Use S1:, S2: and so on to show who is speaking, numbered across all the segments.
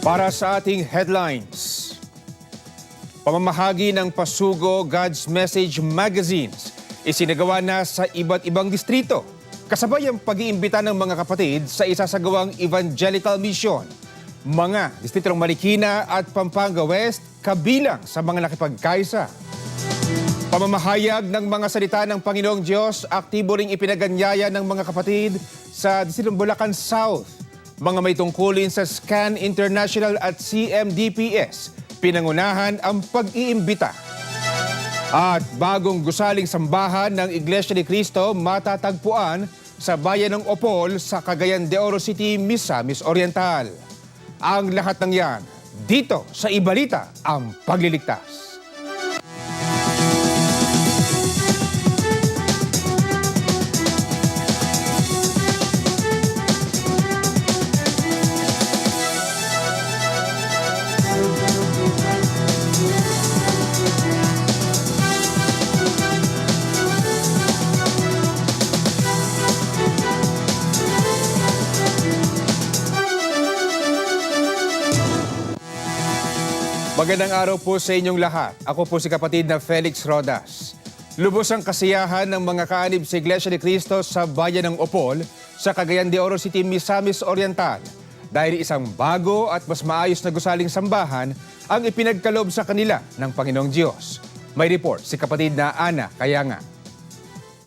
S1: Para sa ating headlines, pamamahagi ng Pasugo God's Message Magazines isinagawa na sa iba't ibang distrito. Kasabay ang pag-iimbita ng mga kapatid sa isasagawang evangelical mission. Mga distritong Marikina at Pampanga West kabilang sa mga nakipagkaisa. Pamamahayag ng mga salita ng Panginoong Diyos, aktibo ring ipinaganyaya ng mga kapatid sa Distritong Bulacan South. Mga may tungkulin sa SCAN International at CMDPS, pinangunahan ang pag-iimbita. At bagong gusaling sambahan ng Iglesia ni Cristo matatagpuan sa bayan ng Opol sa Cagayan de Oro City, Misamis Oriental. Ang lahat ng yan, dito sa Ibalita, ang pagliligtas. Magandang araw po sa inyong lahat. Ako po si kapatid na Felix Rodas. Lubos ang kasiyahan ng mga kaanib sa Iglesia ni Cristo sa bayan ng Opol sa Cagayan de Oro City, Misamis Oriental. Dahil isang bago at mas maayos na gusaling sambahan ang ipinagkalob sa kanila ng Panginoong Diyos. May report si kapatid na Ana Kayanga.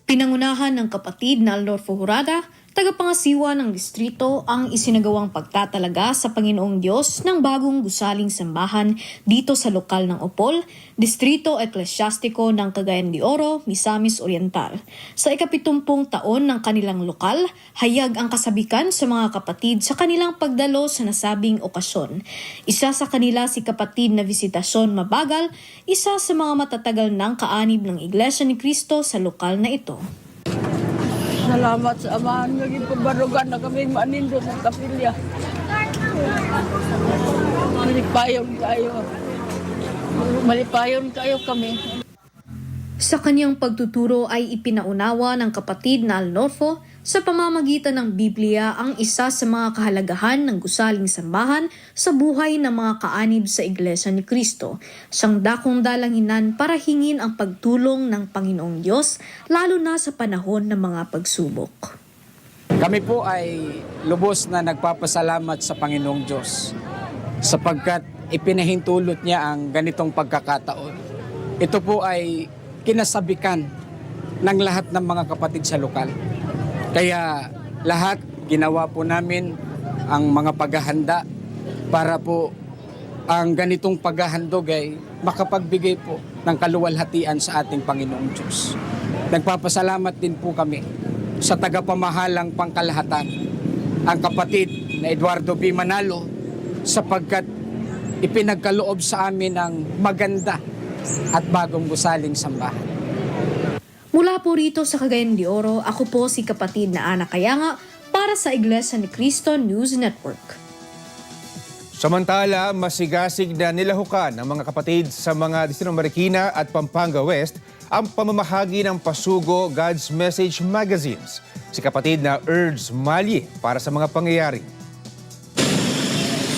S2: Pinangunahan ng kapatid na Alnorfo Jurada, tagapangasiwa ng distrito ang isinagawang pagtatalaga sa Panginoong Diyos ng bagong gusaling sambahan dito sa lokal ng Opol, Distrito Eklesyastiko ng Cagayan de Oro, Misamis Oriental. Sa ikapitumpong taon ng kanilang lokal, hayag ang kasabikan sa mga kapatid sa kanilang pagdalo sa nasabing okasyon. Isa sa kanila si kapatid na visitasyon mabagal, isa sa mga matatagal ng kaanib ng Iglesia ni Cristo sa lokal na ito.
S3: Salamat sa amahan naging pabarugan na kami manindo sa kapilya. Malipayon kayo. Malipayon kayo kami.
S2: Sa kanyang pagtuturo ay ipinaunawa ng kapatid na Alnorfo sa pamamagitan ng Biblia ang isa sa mga kahalagahan ng gusaling sambahan sa buhay ng mga kaanib sa Iglesia ni Cristo. Siyang dakong dalanginan para hingin ang pagtulong ng Panginoong Diyos lalo na sa panahon ng mga pagsubok.
S4: Kami po ay lubos na nagpapasalamat sa Panginoong Diyos sapagkat ipinahintulot niya ang ganitong pagkakataon. Ito po ay kinasabikan ng lahat ng mga kapatid sa lokal. Kaya lahat ginawa po namin ang mga paghahanda para po ang ganitong paghahandog ay makapagbigay po ng kaluwalhatian sa ating Panginoong Diyos. Nagpapasalamat din po kami sa tagapamahalang pangkalahatan, ang kapatid na Eduardo B. Manalo, sapagkat ipinagkaloob sa amin ang maganda at bagong gusaling sambahan.
S2: Mula po rito sa Cagayan de Oro, ako po si kapatid na Ana Kayanga para sa Iglesia ni Cristo News Network.
S1: Samantala, masigasig na nilahukan ng mga kapatid sa mga Distritong Marikina at Pampanga West ang pamamahagi ng Pasugo God's Message Magazines. Si kapatid na Urge Mali para sa mga pangyayari.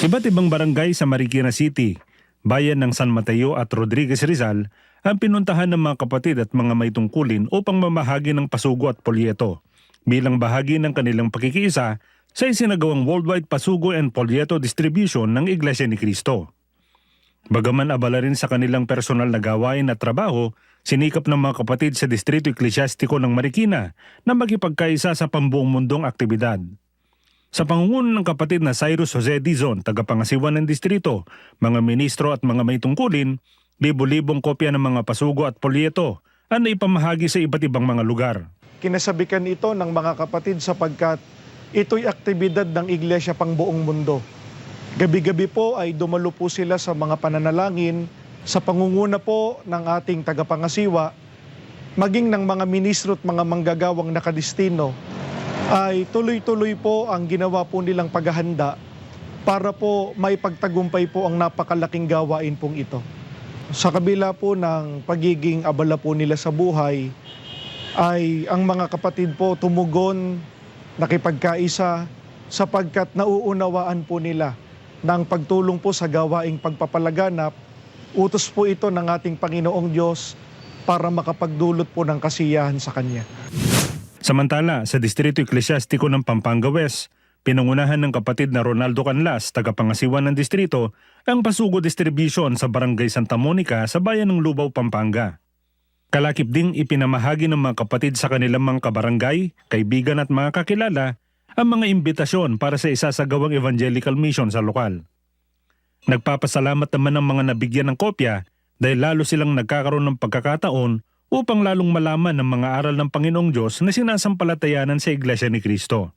S5: Iba't ibang barangay sa Marikina City, bayan ng San Mateo at Rodriguez Rizal ang pinuntahan ng mga kapatid at mga may tungkulin upang mamahagi ng pasugo at polyeto bilang bahagi ng kanilang pakikiisa sa isinagawang worldwide pasugo and polyeto distribution ng Iglesia ni Cristo. Bagaman abala rin sa kanilang personal na gawain at trabaho, sinikap ng mga kapatid sa Distrito Eklesyastiko ng Marikina na magipagkaisa sa pambuong mundong aktibidad. Sa pangunguna ng kapatid na Cyrus Jose Dizon, tagapangasiwa ng distrito, mga ministro at mga may tungkulin, libo-libong kopya ng mga pasugo at polyeto ang naipamahagi sa iba't ibang mga lugar.
S6: Kinasabikan ito ng mga kapatid sapagkat ito'y aktibidad ng iglesia pang buong mundo. Gabi-gabi po ay dumalo po sila sa mga pananalangin sa pangunguna po ng ating tagapangasiwa, maging ng mga ministro at mga manggagawang nakadistino, ay tuloy-tuloy po ang ginawa po nilang paghahanda para po may pagtagumpay po ang napakalaking gawain pong ito. Sa kabila po ng pagiging abala po nila sa buhay, ay ang mga kapatid po tumugon, nakipagkaisa, sapagkat nauunawaan po nila ng pagtulong po sa gawaing pagpapalaganap. Utos po ito ng ating Panginoong Diyos para makapagdulot po ng kasiyahan sa Kanya.
S5: Samantala, sa Distrito Eklesyastiko ng Pampanga West, pinangunahan ng kapatid na Ronaldo Canlas, tagapangasiwa ng distrito, ang pasugo distribution sa Barangay Santa Monica sa bayan ng Lubao, Pampanga. Kalakip ding ipinamahagi ng mga kapatid sa kanilang mga kabarangay, kaibigan at mga kakilala ang mga imbitasyon para sa isasagawang evangelical mission sa lokal. Nagpapasalamat naman ng mga nabigyan ng kopya dahil lalo silang nagkakaroon ng pagkakataon upang lalong malaman ng mga aral ng Panginoong Diyos na sinasampalatayanan sa Iglesia ni Cristo.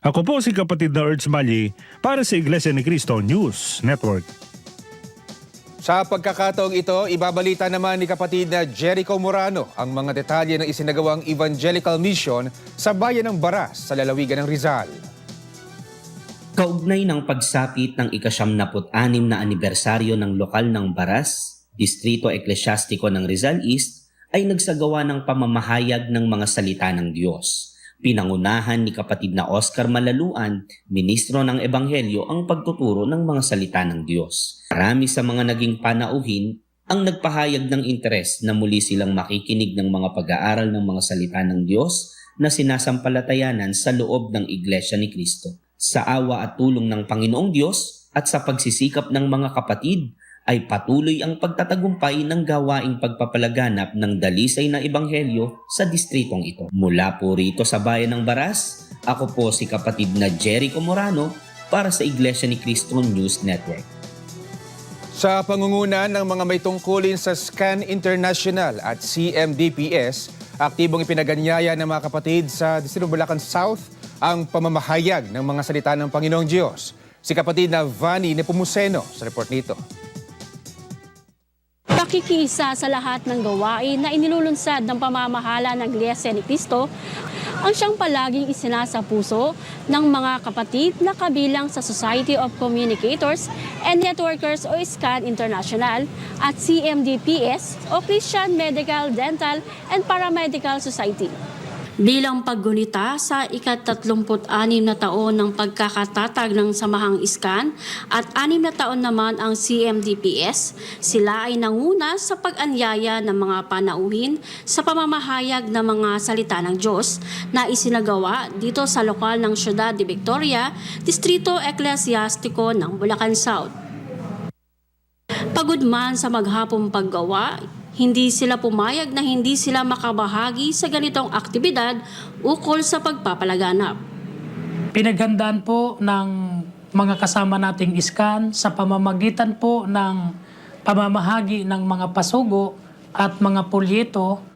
S5: Ako po si kapatid na Erds Mali para sa Iglesia ni Cristo News Network.
S1: Sa pagkakataong ito, ibabalita naman ni kapatid na Jericho Morano ang mga detalye ng isinagawang evangelical mission sa bayan ng Baras sa lalawigan ng Rizal.
S7: Kaugnay ng pagsapit ng ikasyamnaput-anim na anibersaryo ng lokal ng Baras, Distrito Eklesyastiko ng Rizal East, ay nagsagawa ng pamamahayag ng mga salita ng Diyos. Pinangunahan ni kapatid na Oscar Malaluan, ministro ng Ebanghelyo, ang pagtuturo ng mga salita ng Diyos. Marami sa mga naging panauhin ang nagpahayag ng interes na muli silang makikinig ng mga pag-aaral ng mga salita ng Diyos na sinasampalatayanan sa loob ng Iglesia ni Kristo. Sa awa at tulong ng Panginoong Diyos at sa pagsisikap ng mga kapatid, ay patuloy ang pagtatagumpay ng gawaing pagpapalaganap ng dalisay na ebanghelyo sa distritong ito. Mula po rito sa bayan ng Baras, ako po si kapatid na Jericho Morano para sa Iglesia ni Cristo News Network.
S1: Sa pangunguna ng mga may tungkulin sa SCAN International at CMDPS, aktibong ipinaganyaya ng mga kapatid sa Distrito Bulacan South ang pamamahayag ng mga salita ng Panginoong Diyos. Si kapatid na Vani Nepomuceno sa report nito.
S8: Pakikiisa sa lahat ng gawain na inilulunsad ng pamamahala ng Iglesia ni Cristo ang siyang palaging isinasapuso ng mga kapatid na kabilang sa Society of Communicators and Networkers o SCAN International at CMDPS o Christian Medical, Dental and Paramedical Society. Bilang paggunita sa ikatatlumput anim na taon ng pagkakatatag ng Samahang Iskan at anim na taon naman ang CMDPS, sila ay nanguna sa pag-anyaya ng mga panauhin sa pamamahayag ng mga salita ng Diyos na isinagawa dito sa lokal ng Ciudad de Victoria, Distrito Eklesiastiko ng Bulacan South. Pagod man sa maghapong paggawa, hindi sila pumayag na hindi sila makabahagi sa ganitong aktibidad ukol sa pagpapalaganap.
S9: pinaghandaan po ng mga kasama nating iskan sa pamamagitan po ng pamamahagi ng mga pasugo at mga pulyeto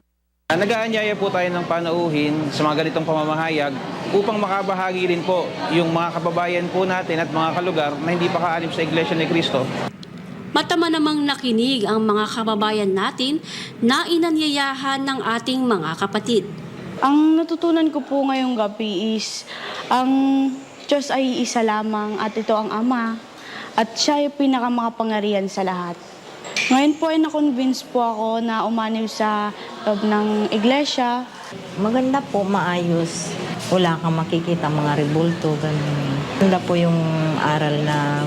S10: Nag-aanyaya po tayo ng panauhin sa mga ganitong pamamahayag upang makabahagi rin po yung mga kababayan po natin at mga kalugar na hindi pa kaalim sa Iglesia ni Cristo.
S8: Matama namang nakinig ang mga kababayan natin na inanyayahan ng ating mga kapatid.
S11: Ang natutunan ko po ngayong gabi is ang Diyos ay isa lamang at ito ang Ama at siya yung pinakamakapangyarihan sa lahat. Ngayon po ay na-convince po ako na umaniw sa loob ng iglesia.
S12: Maganda po, maayos. Wala kang makikita mga rebulto, ganun. Maganda po yung aral na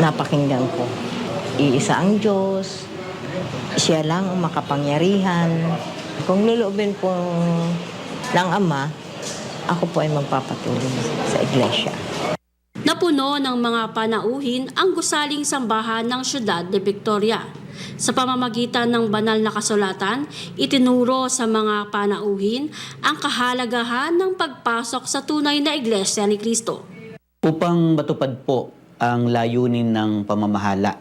S12: napakinggan ko. Iisa ang Diyos, siya lang ang makapangyarihan. Kung luluobin po ng Ama, ako po ay magpapatuloy sa iglesia.
S8: Napuno ng mga panauhin ang gusaling sambahan ng siyudad de Victoria. Sa pamamagitan ng banal na kasulatan, itinuro sa mga panauhin ang kahalagahan ng pagpasok sa tunay na iglesia ni Kristo.
S13: upang matupad po ang layunin ng pamamahala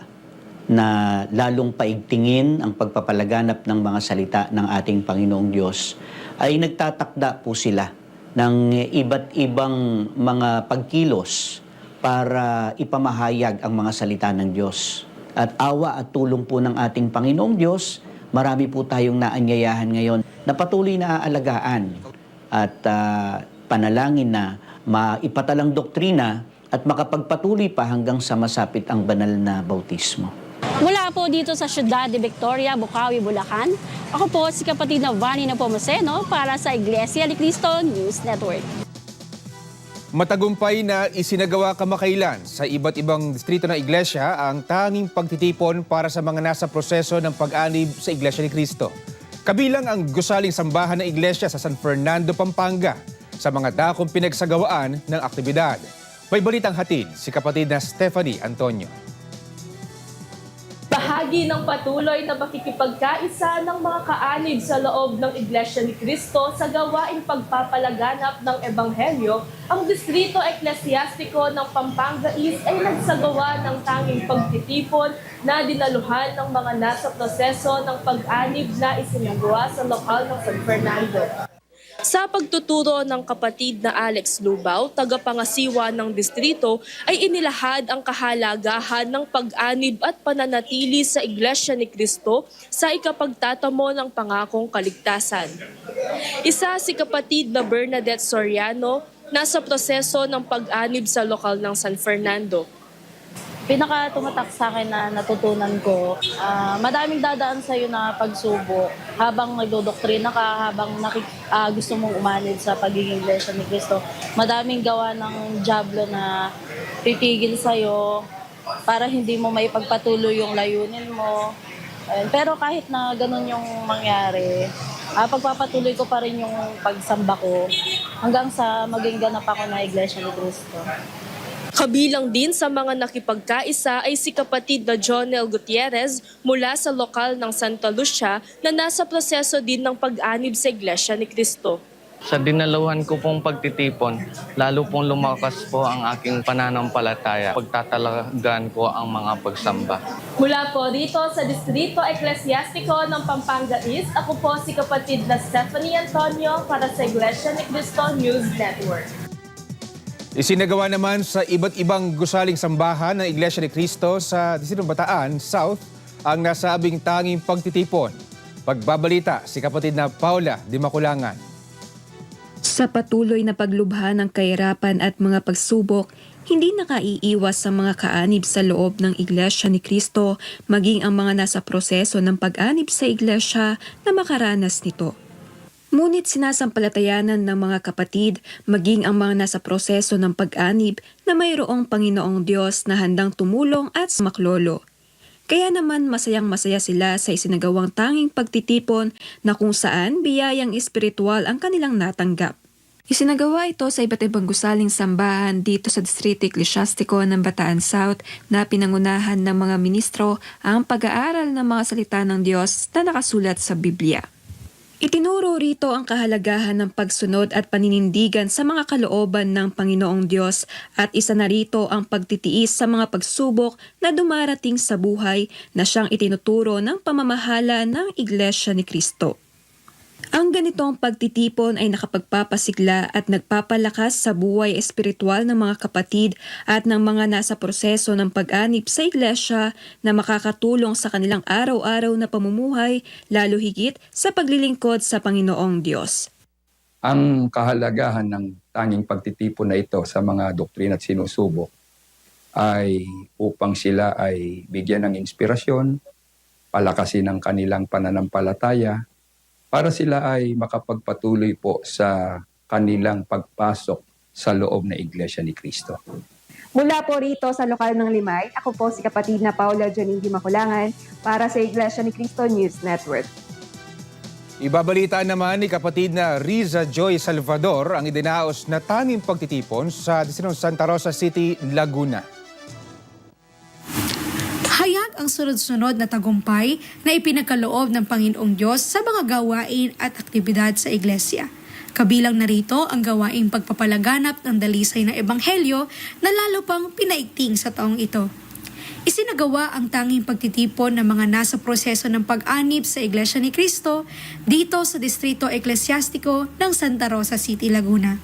S13: na lalong paigtingin ang pagpapalaganap ng mga salita ng ating Panginoong Diyos, ay nagtatakda po sila ng iba't ibang mga pagkilos para ipamahayag ang mga salita ng Diyos. At awa at tulong po ng ating Panginoong Diyos, marami po tayong naanyayahan ngayon na patuloy na aalagaan at ah, panalangin na maipatalang doktrina at makapagpatuloy pa hanggang sa masapit ang banal na bautismo.
S8: Mula po dito sa siyudad de Victoria, Bukawi, Bulacan, ako po si kapatid na Vani na Pomoseno para sa Iglesia ni Cristo News Network.
S1: Matagumpay na isinagawa kamakailan sa iba't ibang distrito ng iglesia ang tanging pagtitipon para sa mga nasa proseso ng pag-anib sa Iglesia ni Cristo. Kabilang ang gusaling sambahan ng iglesia sa San Fernando, Pampanga sa mga dakong pinagsagawaan ng aktibidad. May balitang hatid si kapatid na Stephanie Antonio.
S14: Bahagi ng patuloy na pakikipagkaisa ng mga kaanib sa loob ng Iglesia ni Cristo sa gawaing pagpapalaganap ng Ebanghelyo, ang Distrito Eklesyastiko ng Pampanga East ay nagsagawa ng tanging pagtitipon na dinaluhan ng mga nasa proseso ng pag-anib na isinagawa sa lokal ng San Fernando. Sa pagtuturo ng kapatid na Alex Lubao, tagapangasiwa ng distrito, ay inilahad ang kahalagahan ng pag-anib at pananatili sa Iglesia ni Cristo sa ikapagtatamo ng pangakong kaligtasan. Isa si kapatid na Bernadette Soriano, nasa proseso ng pag-anib sa lokal ng San Fernando.
S11: Pinaka tumatak sa akin na natutunan ko, ah, madaming dadaan sa iyo na pagsubok habang nagdodoktrina ka, habang nakik- ah, gusto mong umanid sa pagiging iglesia ni Cristo. Madaming gawa ng jablo na titigil sa iyo para hindi mo maipagpatuloy yung layunin mo. Ayun. Pero kahit na ganun yung mangyari, ah, pagpapatuloy ko pa rin yung pagsamba ko hanggang sa maging ganap ako na iglesia ni Cristo.
S14: Kabilang din sa mga nakipagkaisa ay si kapatid na Jonel Gutierrez mula sa lokal ng Santa Lucia na nasa proseso din ng pag-anib sa Iglesia ni Cristo.
S15: Sa dinaluhan ko pong pagtitipon, lalo pong lumakas po ang aking pananampalataya. Pagtatalagan ko ang mga pagsamba.
S14: Mula po dito sa Distrito Eklesyastiko ng Pampanga East, ako po si kapatid na Stephanie Antonio para sa Iglesia ni Cristo News Network.
S1: Isinagawa naman sa iba't ibang gusaling sambahan ng Iglesia ni Cristo sa Distrito Bataan, South, ang nasabing tanging pagtitipon. Pagbabalita si kapatid na Paula Di Makulangan.
S16: Sa patuloy na paglubha ng kahirapan at mga pagsubok, hindi nakaiiwas sa mga kaanib sa loob ng Iglesia ni Cristo maging ang mga nasa proseso ng pag-anib sa Iglesia na makaranas nito. Ngunit sinasampalatayanan ng mga kapatid maging ang mga nasa proseso ng pag-anib na mayroong Panginoong Diyos na handang tumulong at maklolo. Kaya naman masayang masaya sila sa isinagawang tanging pagtitipon na kung saan biyayang espiritual ang kanilang natanggap. Isinagawa ito sa iba't ibang gusaling sambahan dito sa Distrito Eklesyastiko ng Bataan South na pinangunahan ng mga ministro ang pag-aaral ng mga salita ng Diyos na nakasulat sa Biblia. Itinuro rito ang kahalagahan ng pagsunod at paninindigan sa mga kalooban ng Panginoong Diyos at isa na rito ang pagtitiis sa mga pagsubok na dumarating sa buhay na siyang itinuturo ng pamamahala ng Iglesia ni Kristo. Ang ganitong pagtitipon ay nakapagpapasigla at nagpapalakas sa buhay espiritual ng mga kapatid at ng mga nasa proseso ng pag-anib sa iglesia na makakatulong sa kanilang araw-araw na pamumuhay, lalo higit sa paglilingkod sa Panginoong Diyos.
S17: Ang kahalagahan ng tanging pagtitipon na ito sa mga doktrina at sinusubok ay upang sila ay bigyan ng inspirasyon, palakasin ang kanilang pananampalataya, para sila ay makapagpatuloy po sa kanilang pagpasok sa loob na Iglesia ni Cristo.
S18: Mula po rito sa lokal ng Limay, ako po si kapatid na Paula Janine Makulangan para sa Iglesia ni Cristo News Network.
S1: Ibabalita naman ni kapatid na Riza Joy Salvador ang idinaos na tanging pagtitipon sa Distrito Santa Rosa City, Laguna.
S19: Ang sunod-sunod na tagumpay na ipinagkaloob ng Panginoong Diyos sa mga gawain at aktibidad sa Iglesia. Kabilang narito ang gawaing pagpapalaganap ng dalisay na ebanghelyo na lalo pang pinaigting sa taong ito. Isinagawa ang tanging pagtitipon ng mga nasa proseso ng pag-anib sa Iglesia ni Cristo dito sa Distrito Eklesyastiko ng Santa Rosa City, Laguna.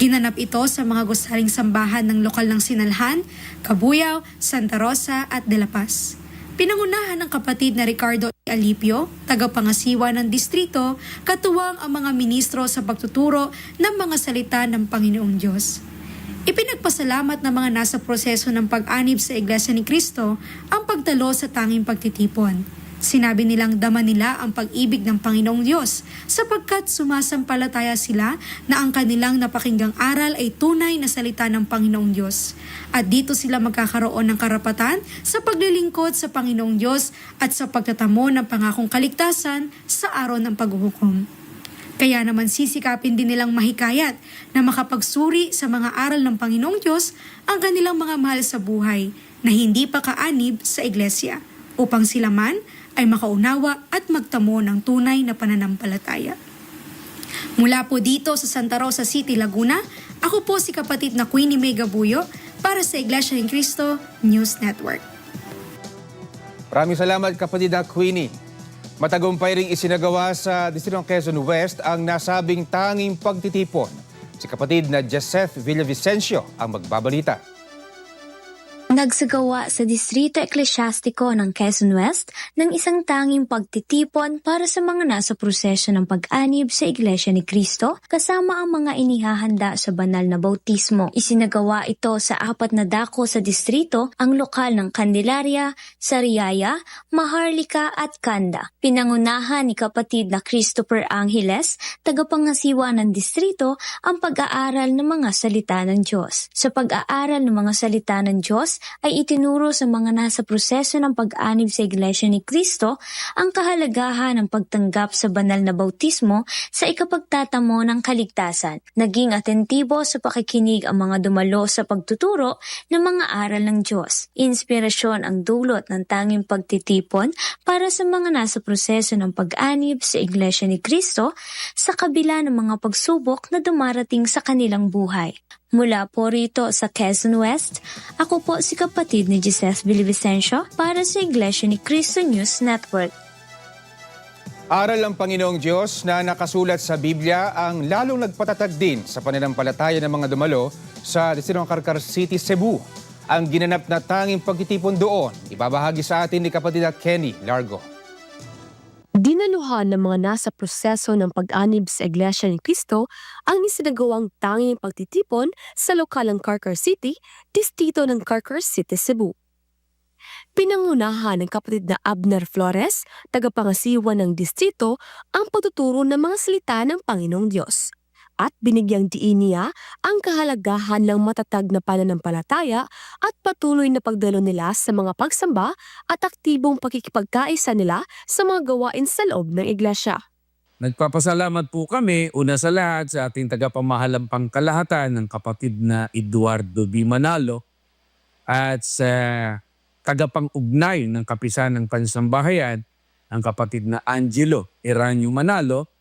S19: Ginanap ito sa mga gusaling sambahan ng lokal ng Sinalhan, Cabuyao, Santa Rosa at De La Paz. Pinangunahan ng kapatid na Ricardo Alipio, tagapangasiwa ng distrito, katuwang ang mga ministro sa pagtuturo ng mga salita ng Panginoong Diyos. Ipinagpasalamat ng mga nasa proseso ng pag-anib sa Iglesia ni Cristo ang pagtalo sa tanging pagtitipon. Sinabi nilang dama nila ang pag-ibig ng Panginoong Diyos sapagkat sumasampalataya sila na ang kanilang napakinggang aral ay tunay na salita ng Panginoong Diyos. At dito sila magkakaroon ng karapatan sa paglilingkod sa Panginoong Diyos at sa pagtatamo ng pangakong kaligtasan sa araw ng paghuhukom. Kaya naman sisikapin din nilang mahikayat na makapagsuri sa mga aral ng Panginoong Diyos ang kanilang mga mahal sa buhay na hindi pa kaanib sa iglesia upang sila man ay makaunawa at magtamo ng tunay na pananampalataya. Mula po dito sa Santa Rosa City, Laguna, ako po si kapatid na Queenie May Gabuyo para sa Iglesia ni Cristo News Network.
S1: Maraming salamat kapatid na Queenie. Matagumpay ring isinagawa sa Distrito ng Quezon West ang nasabing tanging pagtitipon. Si kapatid na Joseph Villavicencio ang magbabalita.
S20: Nagsagawa sa Distrito Eklesyastiko ng Quezon West ng isang tanging pagtitipon para sa mga nasa proseso ng pag-anib sa Iglesia ni Cristo kasama ang mga inihahanda sa banal na bautismo. Isinagawa ito sa apat na dako sa distrito ang lokal ng Candelaria, Sariaya, Maharlika at Kanda. Pinangunahan ni kapatid na Christopher Angeles, tagapangasiwa ng distrito, ang pag-aaral ng mga salita ng Diyos. Sa pag-aaral ng mga salita ng Diyos, ay itinuro sa mga nasa proseso ng pag-anib sa Iglesia ni Cristo ang kahalagahan ng pagtanggap sa banal na bautismo sa ikapagtatamo ng kaligtasan. Naging atentibo sa pakikinig ang mga dumalo sa pagtuturo ng mga aral ng Diyos. Inspirasyon ang dulot ng tanging pagtitipon para sa mga nasa proseso ng pag-anib sa Iglesia ni Cristo sa kabila ng mga pagsubok na dumarating sa kanilang buhay. Mula po rito sa Quezon West, ako po si kapatid ni Jesus Bilivicencio para sa Iglesia ni Cristo News Network.
S1: Aral ng Panginoong Diyos na nakasulat sa Biblia ang lalong nagpatatag din sa pananampalataya ng mga dumalo sa Distrito ng Carcar City, Cebu. Ang ginanap na tanging pagtitipon doon, ibabahagi sa atin ni kapatid Kenny Largo.
S21: Dinaluhan ng mga nasa proseso ng pag-anib sa Iglesia ni Cristo ang isinagawang tanging pagtitipon sa lokal ng Carcar City, distrito ng Carcar City, Cebu. Pinangunahan ng kapatid na Abner Flores, tagapangasiwa ng distrito, ang pagtuturo ng mga salita ng Panginoong Diyos. At binigyang diin niya ang kahalagahan ng matatag na pananampalataya at patuloy na pagdalo nila sa mga pagsamba at aktibong pakikipagkaisa nila sa mga gawain sa loob ng iglesia.
S22: Nagpapasalamat po kami una sa lahat sa ating tagapamahalang pangkalahatan ng kapatid na Eduardo B. Manalo at sa tagapang-ugnay ng kapisan ng pansambahayan ang kapatid na Angelo Eranio Manalo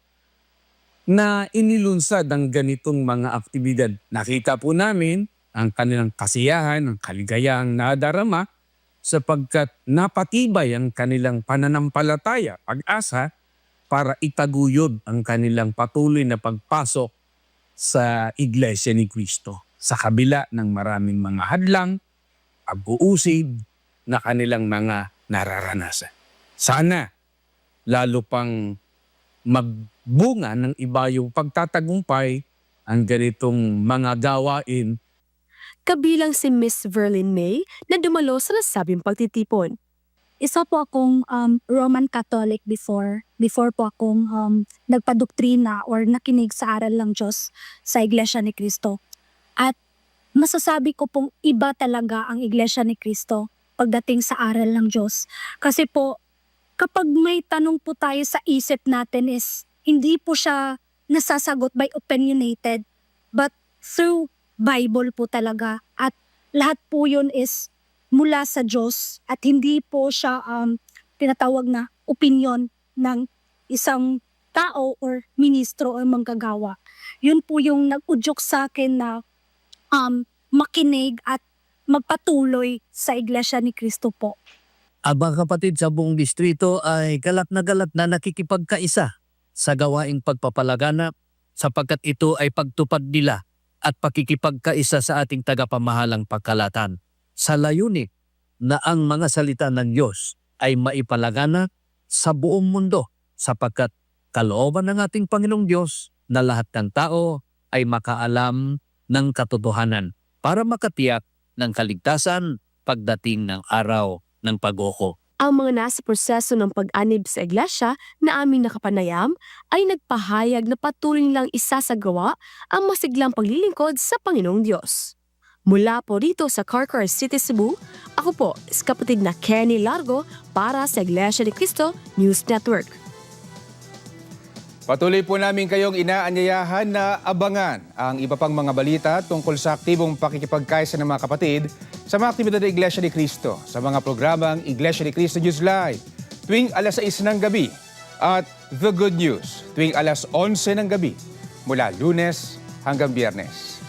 S22: na inilunsad ang ganitong mga aktibidad. Nakita po namin ang kanilang kasiyahan, ang kaligayang nadarama sapagkat napatibay ang kanilang pananampalataya, pag-asa para itaguyod ang kanilang patuloy na pagpasok sa Iglesia ni Cristo. Sa kabila ng maraming mga hadlang, pag-uusig na kanilang mga nararanasan. Sana lalo pang magbunga ng iba yung pagtatagumpay ang ganitong mga gawain
S21: Kabilang si Miss Verlin May na dumalo sa nasabing pagtitipon.
S23: Isa po akong um, Roman Catholic before. Before po akong um, nagpadoktrina or nakinig sa aral ng Diyos sa Iglesia ni Cristo. At masasabi ko pong iba talaga ang Iglesia ni Cristo pagdating sa aral ng Diyos. Kasi po, kapag may tanong po tayo sa isip natin is hindi po siya nasasagot by opinionated but through Bible po talaga at lahat po yun is mula sa Diyos at hindi po siya um, tinatawag na opinion ng isang tao or ministro o manggagawa. Yun po yung nag-udyok sa akin na um, makinig at magpatuloy sa Iglesia ni Cristo po.
S24: Ang mga kapatid sa buong distrito ay galat na galat na nakikipagkaisa sa gawaing pagpapalaganap sapagkat ito ay pagtupad nila at pakikipagkaisa sa ating tagapamahalang pagkalatan sa layunin na ang mga salita ng Diyos ay maipalaganap sa buong mundo sapagkat kalooban ng ating Panginoong Diyos na lahat ng tao ay makaalam ng katotohanan para makatiyak ng kaligtasan pagdating ng araw ng pagoko.
S21: Ang mga nasa proseso ng pag-anib sa iglesia na aming nakapanayam ay nagpahayag na patuloy nilang isasagawa ang masiglang paglilingkod sa Panginoong Diyos. Mula po dito sa Carcar City, Cebu, ako po, kapatid na Kenny Largo para sa Iglesia ni Cristo News Network.
S1: Patuloy po namin kayong inaanyayahan na abangan ang iba pang mga balita tungkol sa aktibong pakikipagkaisa ng mga kapatid sa mga aktibidad ng Iglesia ni Cristo sa mga programang Iglesia ni Cristo News Live tuwing alas 6 ng gabi at The Good News tuwing alas 11 ng gabi mula lunes hanggang biyernes.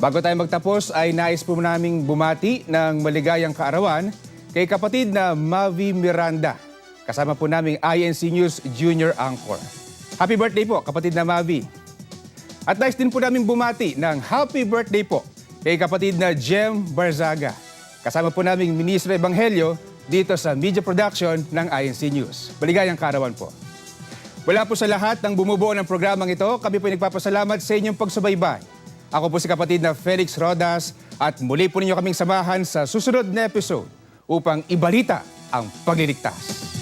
S1: Bago tayo magtapos ay nais po naming bumati ng maligayang kaarawan kay kapatid na Mavi Miranda. Kasama po naming INC News Junior Anchor. Happy birthday po kapatid na Mavi. At nais din po naming bumati ng happy birthday po kay kapatid na Jem Barzaga. Kasama po naming Ministro Ebanghelyo dito sa media production ng INC News. Maligayang kaarawan po. Wala po sa lahat ng bumubuo ng programang ito, kami po nagpapasalamat sa inyong pagsubaybay. Ako po si kapatid na Felix Rodas at muli po ninyo kaming samahan sa susunod na episode upang ibalita ang pagliligtas.